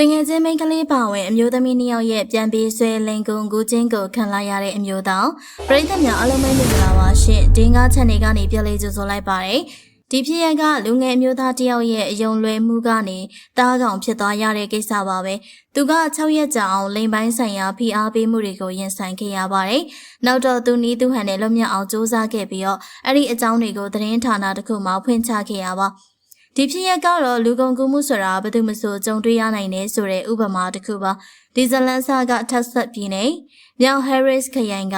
တငယ်ချင်းမိန်းကလေးပါဝင်အမျိုးသမီးနှစ်ယောက်ရဲ့ပြန်ပြီးဆွဲလင်ကုံကူချင်းကိုခံလာရတဲ့အမျိုးသားပရိသတ်များအားလုံးပဲမင်္ဂလာပါရှင်ဒီငါချက်နေကနေပြလေးကြိုဆိုလိုက်ပါတယ်ဒီဖြစ်ရကလူငယ်အမျိုးသားတစ်ယောက်ရဲ့အယုံလွယ်မှုကနေတားကောင်ဖြစ်သွားရတဲ့ကိစ္စပါပဲသူက6ရက်ကြာအောင်လိန်ပိုင်းဆိုင်ရာဖိအားပေးမှုတွေကိုရင်ဆိုင်ခဲ့ရပါတယ်နောက်တော့သူနီးသူဟန်နဲ့လွတ်မြောက်အောင်စူးစမ်းခဲ့ပြီးတော့အဲ့ဒီအကြောင်းတွေကိုသတင်းဌာနတစ်ခုမှဖွင့်ချခဲ့ရပါ ဒီဖြစ်ရပ်ကတော့လူကုန်ကူးမှုဆိုတာဘယ်သူမှမဆိုကြုံတွေ့ရနိုင်တယ်ဆိုတဲ့ဥပမာတစ်ခုပါဒီဇလန်ဆာကထပ်ဆက်ပြည်နေမြောင် Harris ခရိုင်က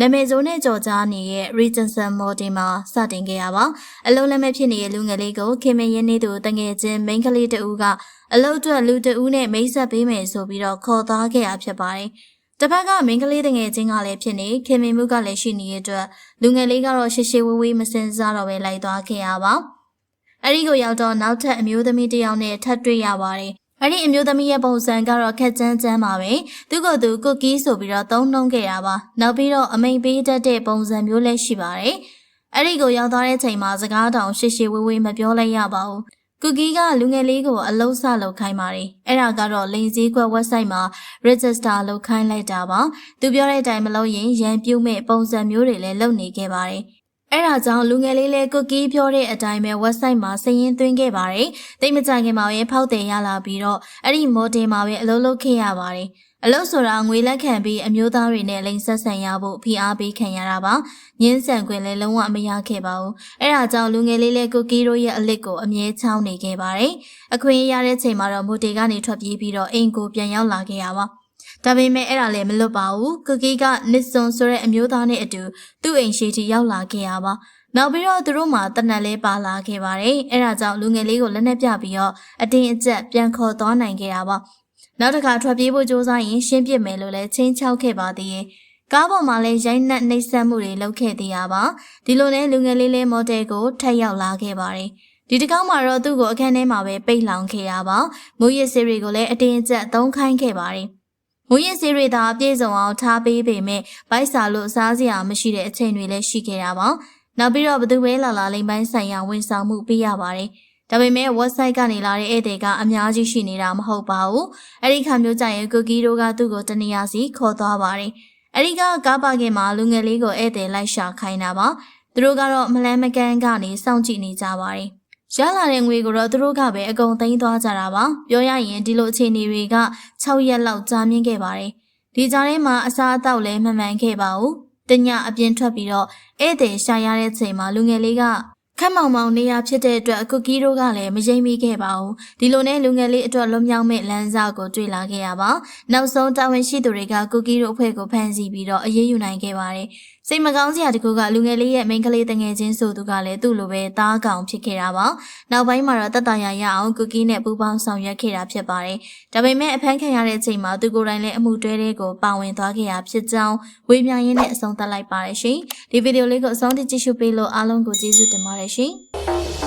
နာမည်ဆိုးနဲ့ကြော်ကြားနေတဲ့ Richardson Model မှာစတင်ခဲ့ရပါအလုံးလက်မဲ့ဖြစ်နေတဲ့လူငယ်လေးကိုခင်မင်းရင်းနေသူတငယ်ချင်းမိန်းကလေးတဦးကအလုတ်အတွက်လူတဦးနဲ့မိတ်ဆက်ပေးမယ်ဆိုပြီးတော့ခေါ်သားခဲ့ရဖြစ်ပါတယ်တစ်ဖက်ကမင်းကလေးတငယ်ချင်းကလည်းဖြစ်နေခင်မင်မှုကလည်းရှိနေတဲ့အတွက်လူငယ်လေးကတော့ရှေ့ရှေ့ဝေးဝေးမစင်စားတော့ပဲလိုက်သွားခဲ့ရပါ အဲ့ဒီကိုရောက်တော့နောက်ထပ်အမျိုးသမီးတစ်ယောက်နဲ့ထပ်တွေ့ရပါတယ်အဲ့ဒီအမျိုးသမီးရဲ့ပုံစံကတော့ခက်ချမ်းချမ်းပါပဲသူကသူကုတ်ကီးဆိုပြီးတော့သုံးနှုံးခဲ့တာပါနောက်ပြီးတော့အမိန်ပေးတတ်တဲ့ပုံစံမျိုးလည်းရှိပါတယ်အဲ့ဒီကိုရောက်သွားတဲ့ချိန်မှာစကားတောင်ရှေ့ရှေ့ဝေးဝေးမပြောလိုက်ရပါဘူးကုကီးကလူငယ်လေးကိုအလုံးစလုပ်ခိုင်းပါတယ်။အဲ့ဒါကတော့လိန်စည်းကွက် website မှာ register လုပ်ခိုင်းလိုက်တာပါ။သူပြောတဲ့အတိုင်းမလုပ်ရင်ရန်ပြုတ်မဲ့ပုံစံမျိုးတွေလည်းလုပ်နေခဲ့ပါတယ်။ အဲ့ဒါကြောင့်လူငယ်လေးလည်းကုကီးပြောတဲ့အတိုင်းပဲ website မှာစာရင်းသွင်းခဲ့ပါတယ်။တိတ်မကြခင်မှာပဲဖောက်တယ်ရလာပြီးတော့အဲ့ဒီ model မှာပဲအလုပ်လုပ်ခဲ့ရပါတယ်။အလုပ်ဆိုတာငွေလက်ခံပြီးအမျိုးသားတွေနဲ့လိန်ဆက်ဆံရဖို့ဖိအားပေးခံရတာပါ။ညင်းဆန်ခွင့်လည်းလုံးဝမရခဲ့ပါဘူး။အဲ့ဒါကြောင့်လူငယ်လေးလေးကုကီတို့ရဲ့အလစ်ကိုအမြဲချောင်းနေခဲ့ပါတယ်။အခွင့်အရေးရတဲ့ချိန်မှာတော့မိုတေကနေထွက်ပြေးပြီးတော့အိမ်ကိုပြန်ရောက်လာခဲ့ရပါ။ ဒါပေမဲ့အဲ့ဒါလည်းမလွတ်ပါဘူး။ကုကီကနစ်စွန်ဆိုတဲ့အမျိုးသားနဲ့အတူသူ့အိမ်ရှိတီရောက်လာခဲ့ရပါ။နောက်ပြီးတော့သူတို့မှတနက်လေးပါလာခဲ့ပါတယ်။အဲ့ဒါကြောင့်လူငယ်လေးကိုလက်နဲ့ပြပြီးတော့အတင်းအကျပ်ပြန်ခေါ်သွားနိုင်ခဲ့တာပါ။နောက်တစ်ခါထွက်ပြေးဖို့ကြိုးစားရင်ရှင်းပစ်မယ်လို့လည်းချင်းချောက်ခဲ့ပါသေးရဲ့ကားပေါ်မှာလည်းရိုက်နှက်နှိပ်စက်မှုတွေလုပ်ခဲ့သေးရပါဒီလိုနဲ့လူငယ်လေးလေးမော်ဒယ်ကိုထက်ရောက်လာခဲ့ပါတယ်ဒီတစ်ကောင်းမှာတော့သူ့ကိုအခန်းထဲမှာပဲပိတ်လောင်ခဲ့ရပါမူရစ်စေးတွေကိုလည်းအတင်းအကျပ်သုံးခိုင်းခဲ့ပါတယ် မူရစ်စေးတွေသာပြည့်စုံအောင်ထားပေးပေမဲ့ဗိုက်စာလို့စားစရာမရှိတဲ့အချိန်တွေလည်းရှိခဲ့တာပါနောက်ပြီးတော့ဘသူပဲလာလာလိမ့်ပိုင်းဆိုင်ရာဝန်ဆောင်မှုပေးရပါတယ်ဒါပေမဲ့ website ကနေလာတဲ့ဧည့်သည်ကအများကြီးရှိနေတာမဟုတ်ပါဘူး။အဲ့ဒီခါမျိုးကြရင်ကူကီတို့ကသူ့ကိုတနေရာစီခေါ်သွားပါတယ်။အဲ့ဒီကကားပါကင်မှာလူငယ်လေးကိုဧည့်သည်လိုက်ရှာခိုင်းတာပါ။သူတို့ကတော့မလန်းမကန်းကနေစောင့်ကြည့်နေကြပါတယ်။ ရလာတဲ့ငွေကိုတော့သူတို့ကပဲအကုန်သိမ်းသွားကြတာပါ။ပြောရရင်ဒီလိုအခြေအနေတွေက6ရက်လောက်ကြာမြင့်ခဲ့ပါတယ်။ဒီကြားထဲမှာအစားအသောက်လည်းမမှန်ခဲ့ပါဘူး။တညအပြင်ထွက်ပြီးတော့ဧည့်သည်ရှာရတဲ့ချိန်မှာလူငယ်လေးက ခက်မောင်မောင်နေရဖြစ်တဲ့အတွက်ကုကီတို့ကလည်းမယိမ့်မိခဲ့ပါဘူးဒီလိုနဲ့လူငယ်လေးအတွက်လွန်မြောက်မဲ့လမ်းစာကိုတွေ့လာခဲ့ရပါနောက်ဆုံးတာဝန်ရှိသူတွေကကုကီတို့အဖွဲ့ကိုဖမ်းဆီးပြီးတော့အရေးယူနိုင်ခဲ့ပါတယ်စိတ်မကောင်းစရာတကူကလူငယ်လေးရဲ့မိန်းကလေးတငယ်ချင်းဆိုသူကလည်းသူ့လိုပဲတားကောင်ဖြစ်ခဲ့တာပါနောက်ပိုင်းမှာတော့တတရာရအောင်ကုကီနဲ့ပူပေါင်းဆောင်ရွက်ခဲ့တာဖြစ်ပါတယ်ဒါပေမဲ့အဖမ်းခံရတဲ့အချိန်မှာသူကိုယ်တိုင်လည်းအမှုတွဲတဲ့ကိုပါဝင်သွားခဲ့ရဖြစ်ကြောင်းဝေမျှရင်းနဲ့အဆုံးသတ်လိုက်ပါတယ်ရှင်ဒီဗီဒီယိုလေးကိုအဆုံးထိကြည့်ရှုပေးလို့အားလုံးကိုကျေးဇူးတင်ပါတယ်ရှင်။